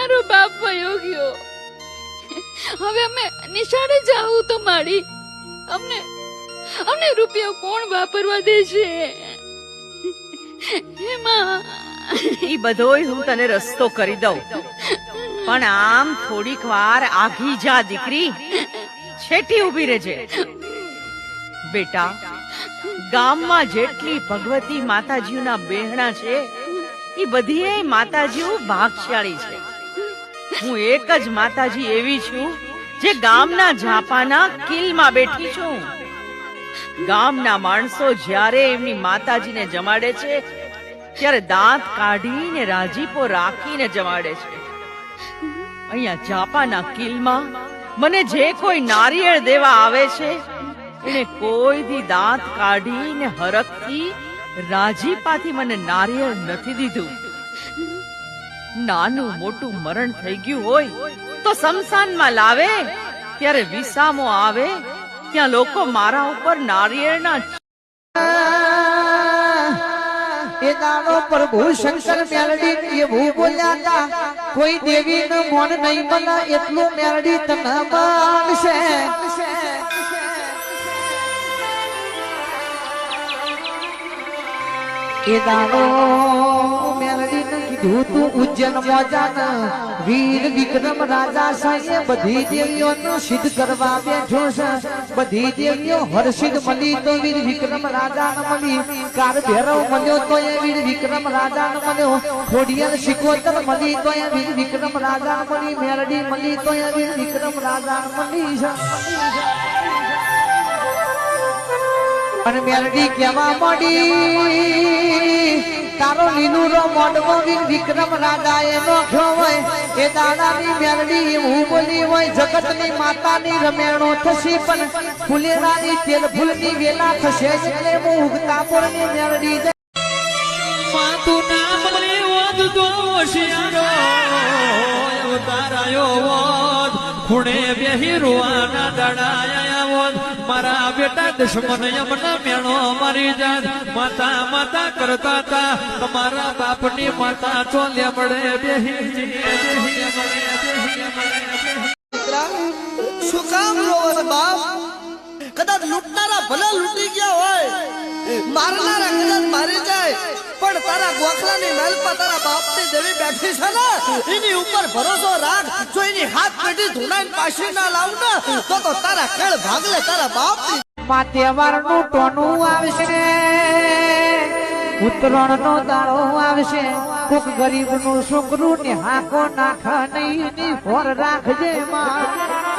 આપનારો બાપ વયો હવે અમે નિશાળે જાવું તો મારી. અમને અમને રૂપિયો કોણ વાપરવા દેશે? એમાં એ બધોય હું તને રસ્તો કરી દઉં. પણ આમ થોડીક વાર આઘી જા, દીકરી. છેટી ઊભી રહેજે. બેટા, ગામમાં જેટલી ભગવતી માતાજીના બેહણા છે એ બધી માતાજીઓ ભાગશાળી છે. હું એક જ માતાજી એવી છું જે ગામના ઝાપાના કિલમાં બેઠી છું. ગામના માણસો જ્યારે એમની માતાજીને જમાડે છે, ત્યારે દાંત કાઢીને રાજીપો રાખીને જમાડે છે. અહીંયા ઝાપાના કિલમાં મને જે કોઈ નારિયેળ દેવા આવે છે એને કોઈ દી દાંત કાઢીને હરખથી રાજીપાથી મને નારિયેળ નથી દીધું. નાનું મોટું મરણ થઈ ગયું હોય તો સમસાનમાં લાવે. ત્યારે વિસામો આવે, ત્યાં લોકો મારા ઉપર નારિયેળના એ દાડો પ્રભુ શંકર મેલડી એવું બોલ્યા હતા. કોઈ દેવી નું મોન નહીં મને એટલું મેલડી તને માનશે. એ દાડો કીધું તું ઉજ્જૈન મોજાન, વીર વિક્રમ રાજા સાંઈએ બધી દેવીઓનું સિદ્ધ કરવા બેઠો છે. બધી દેવીઓ હર્ષિત મળી તો વીર વિક્રમ રાજા ને મળી કાર ભેરવ મળ્યો તો એ વીર વિક્રમ રાજા ને મળ્યો ખોડિયાર શિકોતર મળી તો એ વીર વિક્રમ રાજા ને મળી મેરડી મળી તો એ વીર વિક્રમ રાજા ને મળી અને મેરડી કેવા મળી તારો લીલુરો મોડવો વીર વિક્રમ રાજા એ નોખ્યો હોય, એ દાડાની મેલડી એવું બોલી હોય, જગતની માતાની રમેણો થશે પણ ફુલેરાની તેલ ફૂલની વેલા થશે એટલે હું ઉગતા પોળની મેલડી જઈ માતું નામ રે વદ દોષિયારો અવતારાયો ખૂણે બેહી રૂવાના દડાયા વોન મારા બેટા દુશ્મન યમના મેણો મારી જાત. માતા માતા કરતા તા તમારા બાપની માતા ચોલે પડે બેહી શું કામ બાપ? કદાચ લૂંટનારા ભલે લૂંટી ગયા હોય. મારનારા કદાચ મારી જાય, પણ તારા ગોખલાની મહેલ પર તારા બાપની દેવી બેઠી છે ને, એની ઉપર ભરોસો રાખ. જો એની હાથ પેઢી ધુનાઈને પાછી ના લાવ ને, તો તો તારા ખેળ ભાગલે તારા બાપની. માં તહેવારનું ટોનું આવશે ઉત્તરાયણ નો દાડો આવશે. કોક ગરીબનું છોકરું ને હાકો નાખ નહીં ફોર રાખજે માં